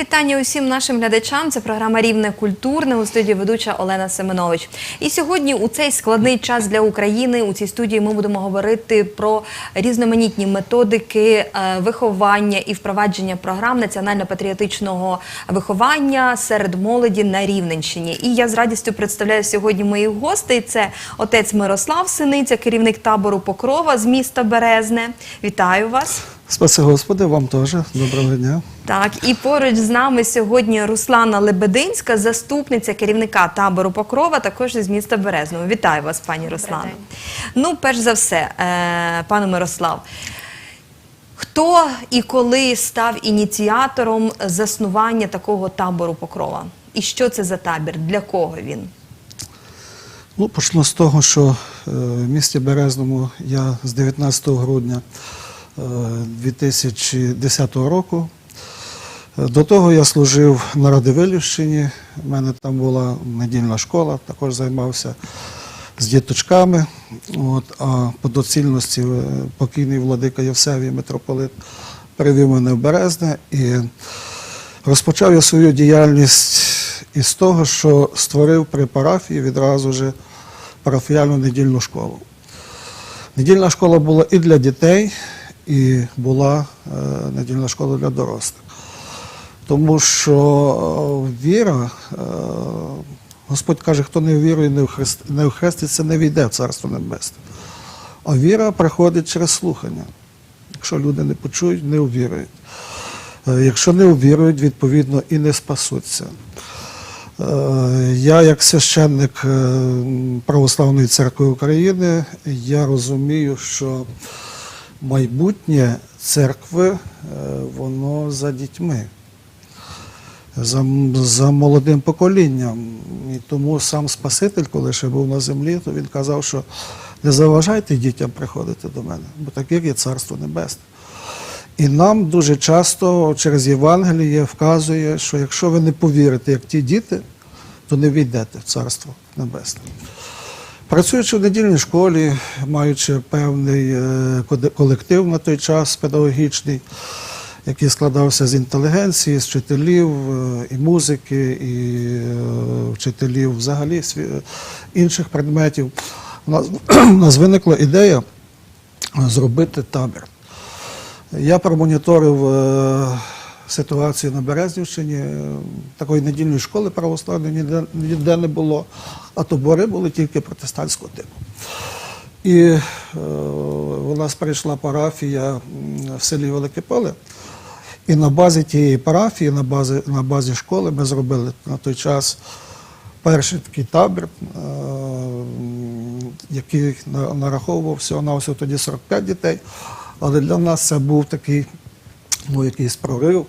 Вітання усім нашим глядачам. Це програма Рівне культурне у студії ведуча Олена Семенович. І сьогодні у цей складний час для України у цій студії ми будемо говорити про різноманітні методики е, виховання і впровадження програм національно-патріотичного виховання серед молоді на Рівненщині. І я з радістю представляю сьогодні моїх гостей. Це отець Мирослав Синиця, керівник табору Покрова з міста Березне. Вітаю вас. Спаси Господи, вам теж. Доброго дня. Так, і поруч з нами сьогодні Руслана Лебединська, заступниця керівника табору Покрова, також із міста Березного. Вітаю вас, пані Руслана. Ну, перш за все, е, пане Мирослав, хто і коли став ініціатором заснування такого табору Покрова? І що це за табір? Для кого він? Ну, почну з того, що е, в місті Березному я з 19 грудня 2010 року. До того я служив на Радивилівщині. У мене там була недільна школа, також займався з діточками. От, а по доцільності е, покійний владика Євсевій митрополит привів мене в Березне і розпочав я свою діяльність із того, що створив при парафії відразу же парафіяльну недільну школу. Недільна школа була і для дітей, і була е, недільна школа для дорослих. Тому що е, віра, е, Господь каже, хто не вірує, не вхрест- не вхреститься, не війде в Царство Небесне. А віра приходить через слухання. Якщо люди не почують, не увірують. Якщо не увірують, відповідно і не спасуться. Я, як священник Православної церкви України, я розумію, що майбутнє церкви е, воно за дітьми, за, за молодим поколінням. І тому сам Спаситель, коли ще був на землі, то він казав, що не заважайте дітям приходити до мене, бо таке є Царство Небесне. І нам дуже часто через Євангеліє вказує, що якщо ви не повірите, як ті діти, то не війдете в Царство Небесне. Працюючи в недільній школі, маючи певний е, колектив на той час педагогічний, який складався з інтелігенції, з вчителів е, і музики, і е, вчителів взагалі інших предметів, у нас, нас виникла ідея зробити табір. Я промоніторив ситуацію на Березнівщині. Е, Такої недільної школи православної ніде, не було, а табори були тільки протестантського типу. І е, у нас прийшла парафія в селі Велике Поле. І на базі тієї парафії, на базі, на базі школи, ми зробили на той час перший такий табір, е, який на- нараховував всього на тоді 45 дітей. Але для нас це був такий ну, якийсь прорив,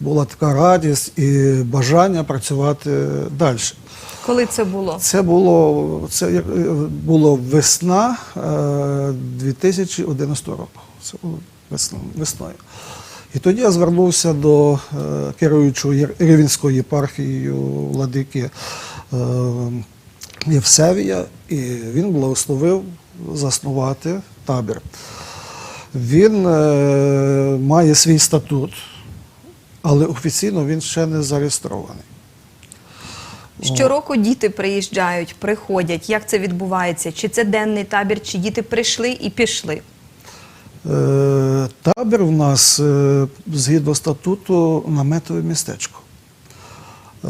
була така радість і бажання працювати далі. Коли це було? Це було, це е, було весна е, 2011 року. Це було весна, весною. І тоді я звернувся до е, керуючого Рівенською єпархією владики е, Євсевія, і він благословив заснувати табір. Він е, має свій статут, але офіційно він ще не зареєстрований. Щороку діти приїжджають, приходять. Як це відбувається? Чи це денний табір, чи діти прийшли і пішли? Е, Табір у нас е, згідно статуту наметове містечко. Е,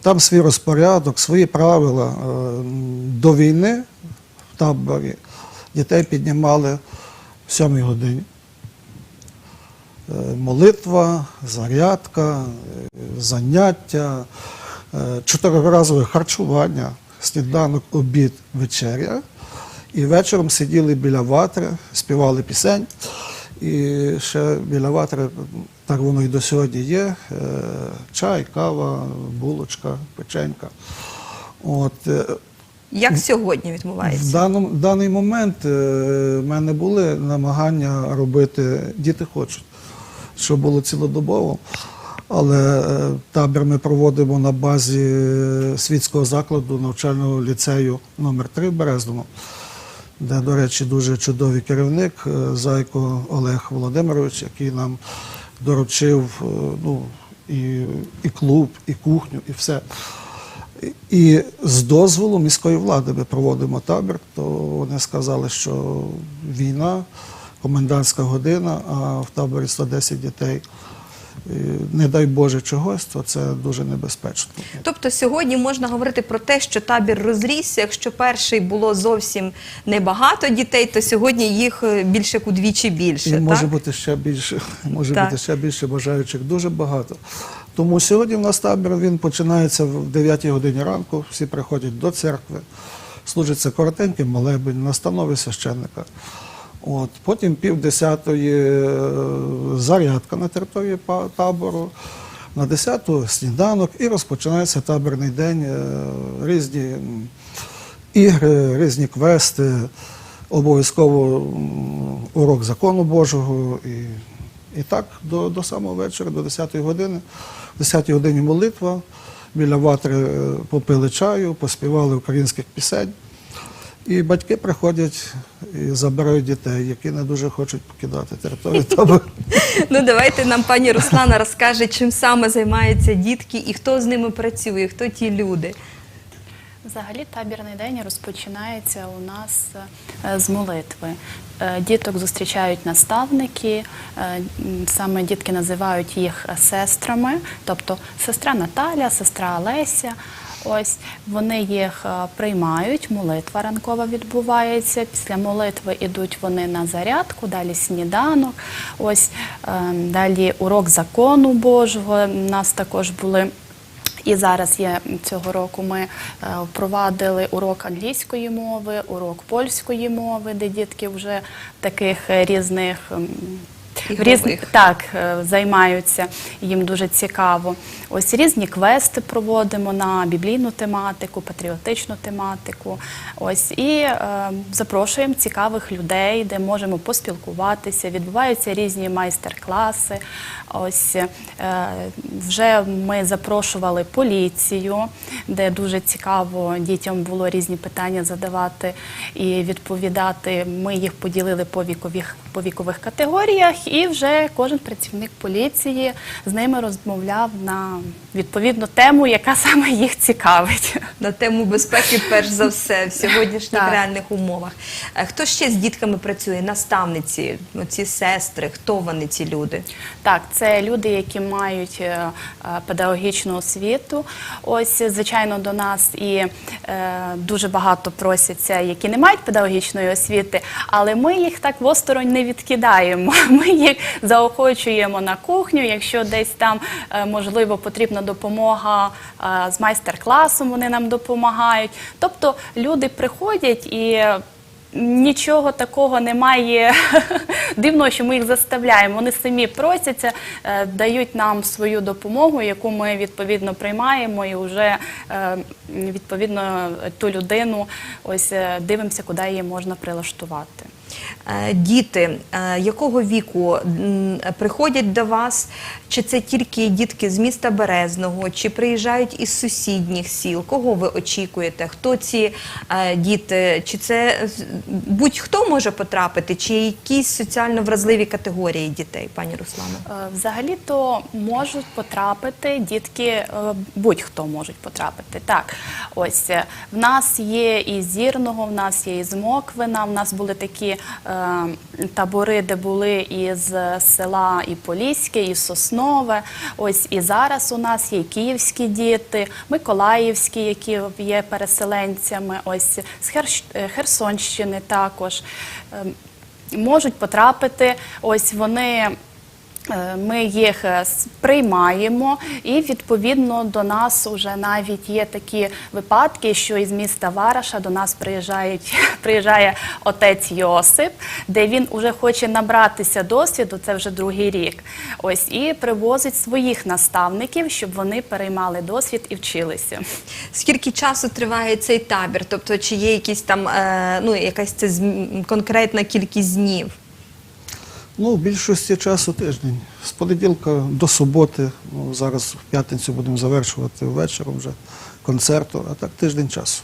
Там свій розпорядок, свої правила. Е, До війни в таборі дітей піднімали 7 годині. Е, Молитва, зарядка, е, заняття, е, чотириразове харчування, сніданок, обід, вечеря. І вечором сиділи біля ватри, співали пісень. І ще біля ватри, так воно і до сьогодні є, чай, кава, булочка, печенька. От, Як сьогодні відбувається? в, даному, в даний момент е, в мене були намагання робити, діти хочуть, щоб було цілодобово. Але е, табір ми проводимо на базі е, світського закладу навчального ліцею номер 3 в Березному, де, до речі, дуже чудовий керівник Зайко Олег Володимирович, який нам доручив ну, і, і клуб, і кухню, і все. І- з дозволу міської влади ми проводимо табір, то вони сказали, що війна, комендантська година, а в таборі 110 дітей. Не дай Боже чогось, то це дуже небезпечно. Тобто сьогодні можна говорити про те, що табір розрісся. Якщо перший було зовсім небагато дітей, то сьогодні їх е, більше удвічі більше. І так? може бути ще більше, може Так. бути ще більше бажаючих, дуже багато. Тому сьогодні в нас табір він починається в 9 годині ранку. Всі приходять до церкви, служиться коротенький молебень, настанови священника. От, потім пів десятої е, зарядка на території табору, на десяту сніданок і розпочинається таборний день, е, різні ігри, різні квести, обов'язково урок закону Божого і, і так до, до самого вечора, до 10-ї години. В 10 годині молитва, біля ватри е, попили чаю, поспівали українських пісень. І батьки приходять і забирають дітей, які не дуже хочуть покидати територію табору. Ну давайте нам пані Руслана розкаже, чим саме займаються дітки і хто з ними працює, хто ті люди. Взагалі табірний день розпочинається у нас е, з молитви. Е, Діток зустрічають наставники, е, саме дітки називають їх сестрами, тобто сестра Наталя, сестра Олеся. Ось вони їх приймають, молитва ранкова відбувається. Після молитви йдуть вони на зарядку, далі сніданок. Ось е, далі урок закону Божого. У нас також були. І зараз є цього року ми е, впровадили урок англійської мови, урок польської мови, де дітки вже таких е, різних м, Ігрових. так е, займаються. Їм дуже цікаво. Ось різні квести проводимо на біблійну тематику, патріотичну тематику. Ось і е, запрошуємо цікавих людей, де можемо поспілкуватися. Відбуваються різні майстер-класи. Ось е, вже ми запрошували поліцію, де дуже цікаво дітям було різні питання задавати і відповідати. Ми їх поділили по вікових, по вікових категоріях, і вже кожен працівник поліції з ними розмовляв на відповідну тему, яка саме їх цікавить. На тему безпеки, перш за все, в сьогоднішніх реальних умовах. Е, Хто ще з дітками працює? Наставниці, ці сестри, хто вони, ці люди? Так, це люди, які мають е, е, педагогічну освіту. Ось, звичайно, до нас і дуже багато просяться, які не мають педагогічної освіти, але ми їх так в осторонь не відкидаємо. Ми їх заохочуємо на кухню. Якщо десь там е, можливо потрібна допомога е, з майстер-класом, вони нам допомагають. Тобто люди приходять і. Нічого такого немає дивного, що ми їх заставляємо. Вони самі просяться, е, дають нам свою допомогу, яку ми відповідно приймаємо, і вже е, відповідно ту людину е, дивимося, куди її можна прилаштувати. Е, Діти е, якого віку приходять до вас? Чи це тільки дітки з міста Березного, чи приїжджають із сусідніх сіл? Кого ви очікуєте? Хто ці е, діти? Чи це будь-хто може потрапити, чи якісь соціально вразливі категорії дітей, пані Руслана? Е, Взагалі-то можуть потрапити дітки, будь-хто можуть потрапити. Так, ось в нас є і Зірного, в нас є і з Моквина, в нас були такі табори, де були із села і Поліське, і Соснове. Ось і зараз у нас є київські діти, миколаївські, які є переселенцями, ось з е, Херсонщини також. Ем, можуть потрапити. Ось вони. Е, Ми їх е, приймаємо, і відповідно до нас вже навіть є такі випадки, що із міста Вараша до нас приїжджають, приїжджає отець Йосип, де він вже хоче набратися досвіду. Це вже другий рік. Ось і привозить своїх наставників, щоб вони переймали досвід і вчилися. Скільки часу триває цей табір? Тобто, чи є якісь там е, ну якась це конкретна кількість днів? Ну, в більшості часу тиждень. З понеділка до суботи. Ну, зараз в п'ятницю будемо завершувати вечором вже концерту, а так тиждень часу.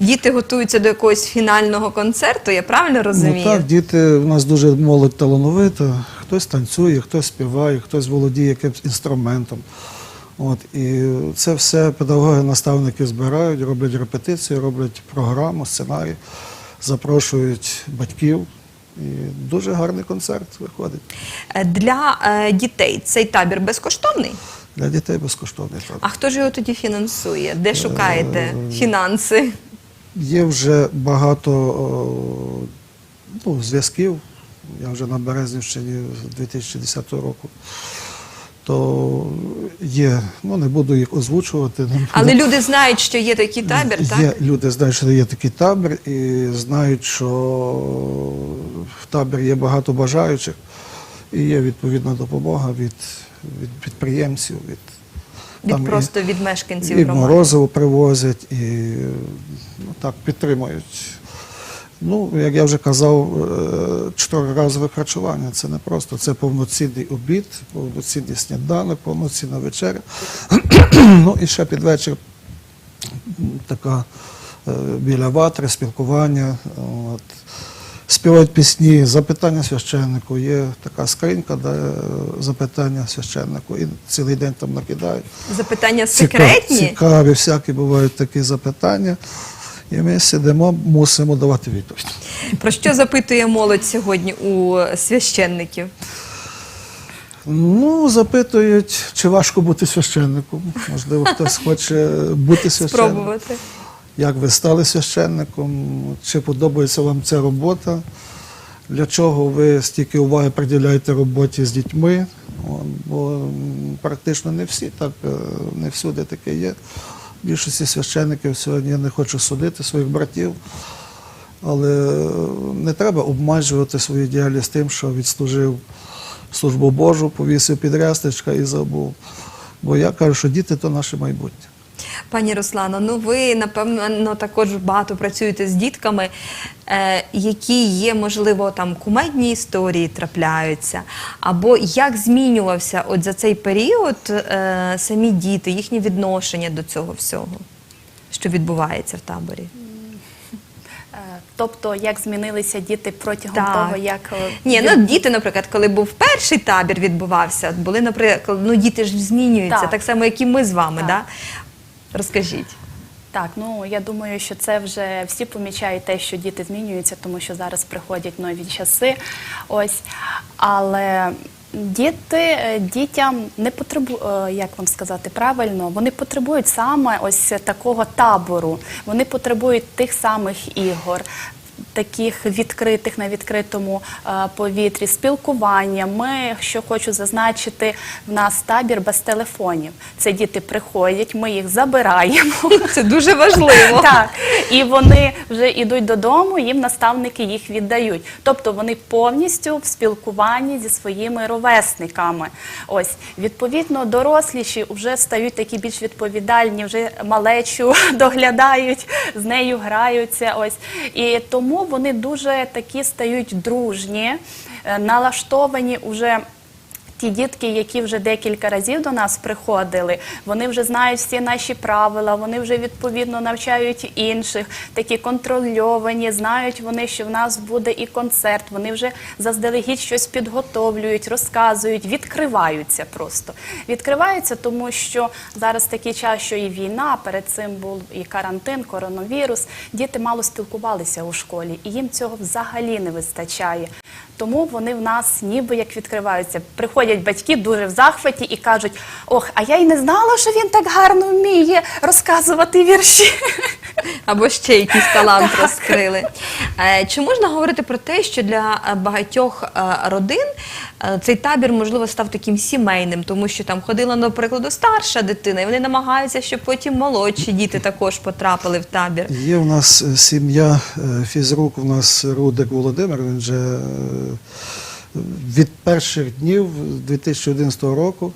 Діти готуються до якогось фінального концерту, я правильно розумію? Ну так, діти у нас дуже молодь талановита. Хтось танцює, хтось співає, хтось володіє якимось інструментом. От, і це все педагоги, наставники збирають, роблять репетиції, роблять програму, сценарій, запрошують батьків. І дуже гарний концерт виходить. Е, Для е, дітей цей табір безкоштовний. Для дітей безкоштовний табір. А хто ж його тоді фінансує? Е, Де шукаєте фінанси? Є вже багато о, ну, зв'язків. Я вже на Березнівщині з 2010 року. То є, ну не буду їх озвучувати. Але люди знають, що є такий табір, є, так? Люди знають, що є такий табір, і знають, що в табір є багато бажаючих, і є відповідна допомога від, від підприємців, від, Від там і- просто від мешканців і громади. морозиво привозять, і ну, так підтримують. Ну, як я вже казав, е, чотириразове харчування це не просто, це повноцінний обід, повноцінний сніданок, повноцінна вечеря. ну і ще під вечір така е, біля ватри, спілкування. От. Співають пісні, запитання священнику. Є така скринька, де е, запитання священнику. І цілий день там накидають. Запитання секретні. Цікаві, всякі бувають такі запитання. І ми сидимо, мусимо давати відповідь. Про що запитує молодь сьогодні у священників? Ну, запитують, чи важко бути священником. Можливо, хтось хоче бути священником. Спробувати. Як ви стали священником? Чи подобається вам ця робота? Для чого ви стільки уваги приділяєте роботі з дітьми? Бо практично не всі так, е, не всюди таке є. Більшості священників сьогодні я не хочу судити своїх братів, але е, не треба обмежувати свою діяльність тим, що відслужив службу Божу, повісив підрястечка і забув. Бо я кажу, що діти то наше майбутнє. Пані Руслано, ну ви напевно також багато працюєте з дітками, е, які є, можливо, там кумедні історії трапляються, або як змінювався от за цей період е, самі діти, їхнє відношення до цього всього, що відбувається в таборі? Е, Тобто, як змінилися діти протягом Так. того, як Ні, ну діти, наприклад, коли був перший табір відбувався, були, наприклад, ну діти ж змінюються, так, Так. само, як і ми з вами, Так. да? Розкажіть. Так, ну я думаю, що це вже всі помічають те, що діти змінюються, тому що зараз приходять нові часи. Ось, але діти е, дітям не потребують, як вам сказати правильно, вони потребують саме ось такого табору. Вони потребують тих самих ігор. Таких відкритих на відкритому е, повітрі, спілкування. Ми, що хочу зазначити, в нас табір без телефонів. Це діти приходять, ми їх забираємо. Це дуже важливо. Так, і вони вже йдуть додому, їм наставники їх віддають. Тобто вони повністю в спілкуванні зі своїми ровесниками. Ось відповідно доросліші вже стають такі більш відповідальні, вже малечу доглядають, з нею граються. Ось і тому вони дуже такі стають дружні, е, налаштовані уже. Ті дітки, які вже декілька разів до нас приходили, вони вже знають всі наші правила, вони вже відповідно навчають інших, такі контрольовані, знають вони, що в нас буде і концерт. Вони вже заздалегідь щось підготовлюють, розказують, відкриваються просто. Відкриваються, тому що зараз такий час, що і війна, перед цим був і карантин, коронавірус. Діти мало спілкувалися у школі, і їм цього взагалі не вистачає. Тому вони в нас ніби як відкриваються. Приходять батьки дуже в захваті і кажуть: ох, а я й не знала, що він так гарно вміє розказувати вірші. Або ще якийсь талант розкрили. Е, Чи можна говорити про те, що для е, багатьох е, родин цей табір, можливо, став таким сімейним, тому що там ходила, наприклад, старша дитина, і вони намагаються, щоб потім молодші діти також потрапили в табір. Є в нас сім'я, фізрук, у нас Рудик Володимир, він вже е, від перших днів 2011 року.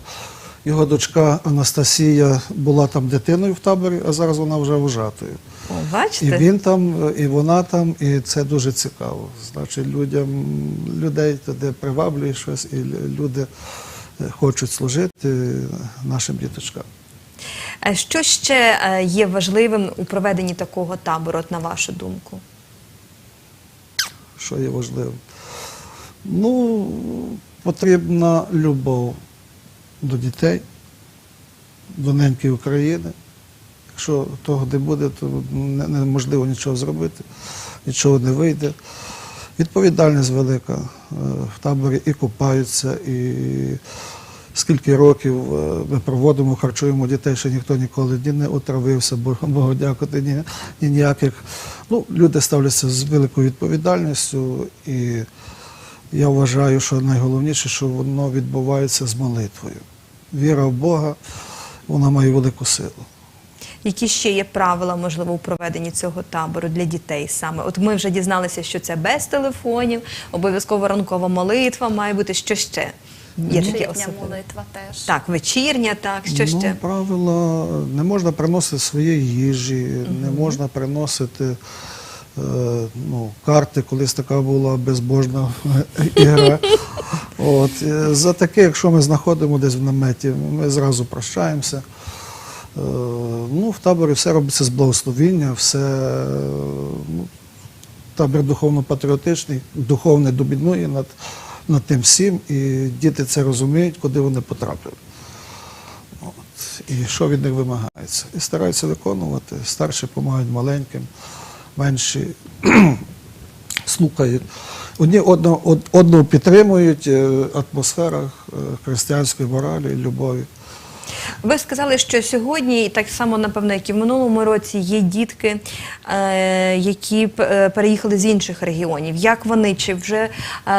Його дочка Анастасія була там дитиною в таборі, а зараз вона вже вожатою. О, І він там, е, і вона там, і це дуже цікаво. Значить, людям, людей туди приваблює щось, і люди е, хочуть служити нашим діточкам. Е, Що ще е, є важливим у проведенні такого табору, на вашу думку? що є важливим. Ну, потрібна любов до дітей, до неньки України. Якщо того не буде, то неможливо нічого зробити, нічого не вийде. Відповідальність велика. Е, В таборі і купаються, і скільки років е, ми проводимо, харчуємо дітей, що ніхто ніколи ні не отравився, бо Богу дякувати, ні, ні ніяких. Ну, люди ставляться з великою відповідальністю, і я вважаю, що найголовніше, що воно відбувається з молитвою. Віра в Бога, вона має велику силу. Які ще є правила, можливо, у проведенні цього табору для дітей саме? От ми вже дізналися, що це без телефонів, обов'язково ранкова молитва має бути. Що ще? Є Вечірня молитва теж. Так, вечірня, так, що ще? Ну, правило, не можна приносити своєї їжі, не можна приносити ну, карти, колись така була безбожна ігра. От, е, за таке, якщо ми знаходимо десь в наметі, ми зразу прощаємося. Е, ну, в таборі все робиться з благословіння, все е, ну, табір духовно-патріотичний, духовне домінує над, над тим всім, і діти це розуміють, куди вони потрапили. І що від них вимагається. І стараються виконувати. Старші допомагають маленьким, менші слухають. Одні одного, одного підтримують атмосферах атмосфера е, християнської моралі, любові. Ви сказали, що сьогодні, і так само, напевно, як і в минулому році, є дітки, е, які е, переїхали з інших регіонів. Як вони? Чи вже е,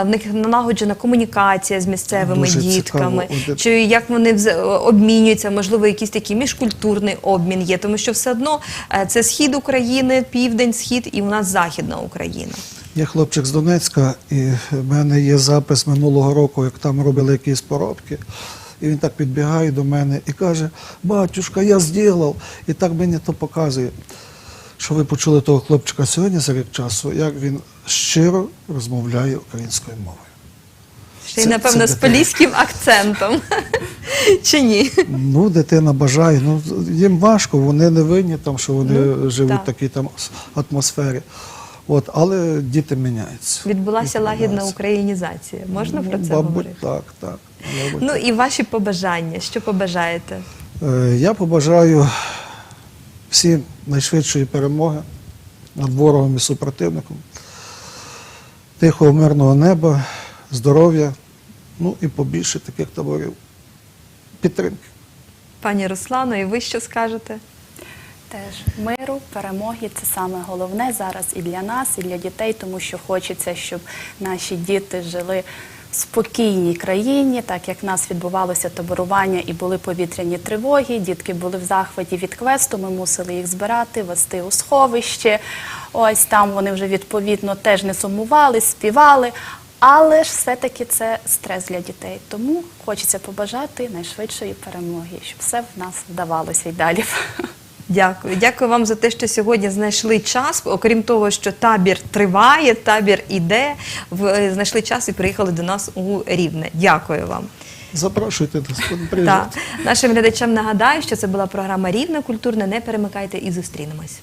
в них налагоджена комунікація з місцевими Дуже дітками? цікаво. Чи як вони обмінюються? Можливо, якийсь такий міжкультурний обмін є? Тому що все одно це схід України, південь, схід і у нас західна Україна. Є хлопчик з Донецька, і в мене є запис минулого року, як там робили якісь поробки. І він так підбігає до мене і каже: Батюшка, я зробив. І так мені то показує. Що ви почули того хлопчика сьогодні за рік часу, як він щиро розмовляє українською мовою. Ще й, напевно, це з поліським акцентом. Чи ні? Ну, дитина бажає. Ну, їм важко, вони не винні, там, що вони Ну, живуть в такій там атмосфері. От, але діти міняються. Відбулася лагідна українізація. Можна Ну, про це мабуть, говорити? так, так. Ну і ваші побажання. Що побажаєте? Е, Я побажаю всім найшвидшої перемоги над ворогом і супротивником, тихого мирного неба, здоров'я, ну і побільше таких таборів підтримки. Пані Руслано, і ви що скажете? Теж миру, перемоги це саме головне зараз і для нас, і для дітей, тому що хочеться, щоб наші діти жили спокійній країні, так як в нас відбувалося таборування і були повітряні тривоги. Дітки були в захваті від квесту. Ми мусили їх збирати, вести у сховище. Ось там вони вже відповідно теж не сумували, співали. Але ж все-таки це стрес для дітей. Тому хочеться побажати найшвидшої перемоги, щоб все в нас вдавалося й далі. Дякую. Дякую вам за те, що сьогодні знайшли час. Окрім того, що табір триває, табір іде. Ви знайшли час і приїхали до нас у Рівне. Дякую вам. Запрошуйте нас, Так. Нашим глядачам нагадаю, що це була програма Рівне культурне. Не перемикайте і зустрінемось.